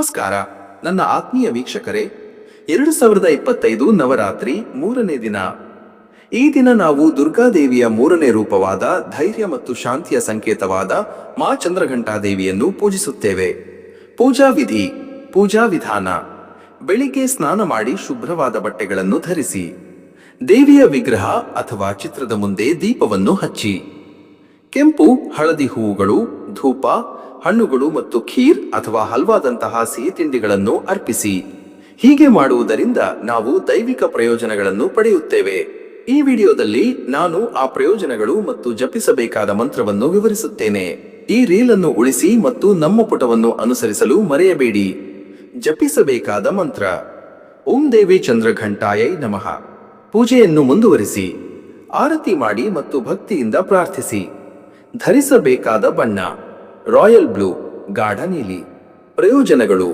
ನಮಸ್ಕಾರ. ನನ್ನ ಆತ್ಮೀಯ ವೀಕ್ಷಕರೇ, ಎರಡು ಸಾವಿರದ ಇಪ್ಪತ್ತೈದು ನವರಾತ್ರಿ ಮೂರನೇ ದಿನ. ಈ ದಿನ ನಾವು ದುರ್ಗಾದೇವಿಯ ಮೂರನೇ ರೂಪವಾದ ಧೈರ್ಯ ಮತ್ತು ಶಾಂತಿಯ ಸಂಕೇತವಾದ ಮಾ ಚಂದ್ರಘಂಟಾದೇವಿಯನ್ನು ಪೂಜಿಸುತ್ತೇವೆ. ಪೂಜಾ ವಿಧಿ, ಪೂಜಾ ವಿಧಾನ. ಬೆಳಿಗ್ಗೆ ಸ್ನಾನ ಮಾಡಿ ಶುಭ್ರವಾದ ಬಟ್ಟೆಗಳನ್ನು ಧರಿಸಿ. ದೇವಿಯ ವಿಗ್ರಹ ಅಥವಾ ಚಿತ್ರದ ಮುಂದೆ ದೀಪವನ್ನು ಹಚ್ಚಿ. ಕೆಂಪು, ಹಳದಿ ಹೂವುಗಳು, ಧೂಪ, ಹಣ್ಣುಗಳು ಮತ್ತು ಖೀರ್ ಅಥವಾ ಹಲ್ವಾದಂತಹ ಸಿಹಿ ತಿಂಡಿಗಳನ್ನು ಅರ್ಪಿಸಿ. ಹೀಗೆ ಮಾಡುವುದರಿಂದ ನಾವು ದೈವಿಕ ಪ್ರಯೋಜನಗಳನ್ನು ಪಡೆಯುತ್ತೇವೆ. ಈ ವಿಡಿಯೋದಲ್ಲಿ ನಾನು ಆ ಪ್ರಯೋಜನಗಳು ಮತ್ತು ಜಪಿಸಬೇಕಾದ ಮಂತ್ರವನ್ನು ವಿವರಿಸುತ್ತೇನೆ. ಈ ರೀಲ್ ಅನ್ನು ಉಳಿಸಿ ಮತ್ತು ನಮ್ಮ ಪುಟವನ್ನು ಅನುಸರಿಸಲು ಮರೆಯಬೇಡಿ. ಜಪಿಸಬೇಕಾದ ಮಂತ್ರ. ಓಂ ದೇವಿ ಚಂದ್ರಘಂಟಾಯೈ ನಮಃ. ಪೂಜೆಯನ್ನು ಮುಂದುವರಿಸಿ. ಆರತಿ ಮಾಡಿ ಮತ್ತು ಭಕ್ತಿಯಿಂದ ಪ್ರಾರ್ಥಿಸಿ. ಧರಿಸಬೇಕಾದ ಬಣ್ಣ. ರಾಯಲ್ ಬ್ಲೂ, ಗಾಢ ನೀಲಿ. ಪ್ರಯೋಜನಗಳು.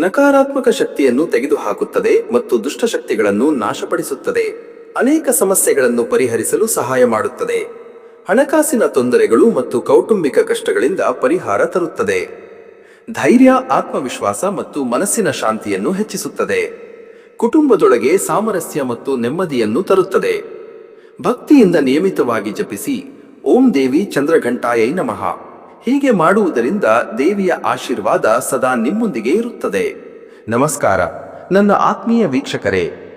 ನಕಾರಾತ್ಮಕ ಶಕ್ತಿಯನ್ನು ತೆಗೆದುಹಾಕುತ್ತದೆ ಮತ್ತು ದುಷ್ಟಶಕ್ತಿಗಳನ್ನು ನಾಶಪಡಿಸುತ್ತದೆ. ಅನೇಕ ಸಮಸ್ಯೆಗಳನ್ನು ಪರಿಹರಿಸಲು ಸಹಾಯ ಮಾಡುತ್ತದೆ. ಹಣಕಾಸಿನ ತೊಂದರೆಗಳು ಮತ್ತು ಕೌಟುಂಬಿಕ ಕಷ್ಟಗಳಿಂದ ಪರಿಹಾರ ತರುತ್ತದೆ. ಧೈರ್ಯ, ಆತ್ಮವಿಶ್ವಾಸ ಮತ್ತು ಮನಸ್ಸಿನ ಶಾಂತಿಯನ್ನು ಹೆಚ್ಚಿಸುತ್ತದೆ. ಕುಟುಂಬದೊಳಗೆ ಸಾಮರಸ್ಯ ಮತ್ತು ನೆಮ್ಮದಿಯನ್ನು ತರುತ್ತದೆ. ಭಕ್ತಿಯಿಂದ ನಿಯಮಿತವಾಗಿ ಜಪಿಸಿ ಓಂ ದೇವಿ ಚಂದ್ರಘಂಟಾಯೈ ನಮಃ. ಹೀಗೆ ಮಾಡುವುದರಿಂದ ದೇವಿಯ ಆಶೀರ್ವಾದ ಸದಾ ನಿಮ್ಮೊಂದಿಗೆ ಇರುತ್ತದೆ. ನಮಸ್ಕಾರ. ನನ್ನ ಆತ್ಮೀಯ ವೀಕ್ಷಕರೇ